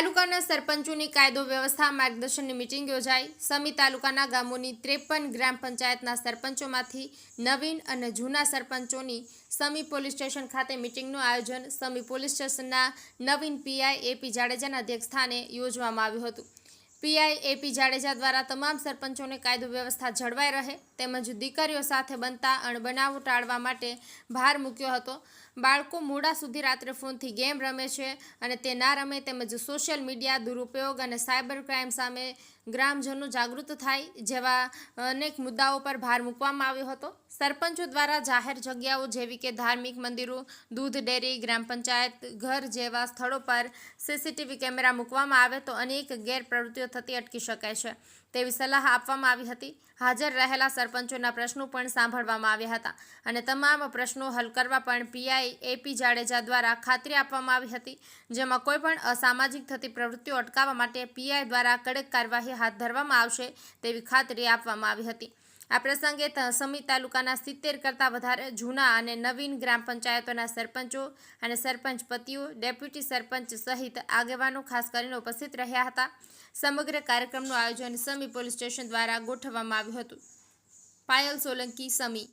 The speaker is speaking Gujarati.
નવા સરપંચોની કાયદો વ્યવસ્થા માર્ગદર્શનની મિટિંગ યોજાઈ. સમી તાલુકાના ગામોની ત્રેપન ગ્રામ પંચાયતના સરપંચોમાંથી નવીન અને જૂના સરપંચોની સમી પોલીસ સ્ટેશન ખાતે મિટિંગનું આયોજન સમી પોલીસ સ્ટેશનના નવીન પીઆઈ એપી જાડેજાના અધ્યક્ષસ્થાને યોજવામાં આવ્યું હતું. પીઆઈ એપી જાડેજા દ્વારા તમામ સરપંચોને કાયદો વ્યવસ્થા જળવાઈ રહે તેમજ દીકરીઓ સાથે બનતા અણબનાવો ટાળવા માટે ભાર મૂક્યો હતો. બાળકો મોડા સુધી રાત્રે ફોનથી ગેમ રમે છે અને તે ના રમે તેમજ સોશિયલ મીડિયા દુરુપયોગ અને સાયબર ક્રાઇમ સામે ગ્રામજનો જાગૃત થાય જેવા અનેક મુદ્દાઓ પર ભાર મૂકવામાં આવ્યો હતો. સરપંચો દ્વારા જાહેર જગ્યાઓ જેવી કે ધાર્મિક મંદિરો, દૂધ ડેરી, ગ્રામ પંચાયત, ઘર જેવા સ્થળો પર સીસીટીવી કેમેરા મૂકવામાં આવે તો અનેક ગેરપ્રવૃત્તિઓ થતી અટકી શકાય છે. તેવી સલાહ આપવામાં આવી હતી. હાજર રહેલા સરપંચોના પ્રશ્નો પણ સાંભળવામાં આવ્યા હતા અને તમામ પ્રશ્નો હલ કરવા પણ પીઆઈ એપી જાડેજા દ્વારા ખાતરી આપવામાં આવી હતી, જેમાં કોઈપણ અસામાજિક થતી પ્રવૃત્તિઓ અટકાવવા માટે પીઆઈ દ્વારા કડક કાર્યવાહી હાથ ધરવામાં આવશે તેવી ખાતરી આપવામાં આવી હતી. આ પ્રસંગે સમી તાલુકાના સિત્તેર કરતાં વધારે જૂના અને નવીન ગ્રામ પંચાયતોના સરપંચો અને સરપંચ પતિઓ, ડેપ્યુટી સરપંચ સહિત આગેવાનો ખાસ કરીને ઉપસ્થિત રહ્યા હતા. સમગ્ર કાર્યક્રમનું આયોજન સમી પોલીસ સ્ટેશન દ્વારા ગોઠવવામાં આવ્યું હતું. પાયલ સોલંકી, સમી.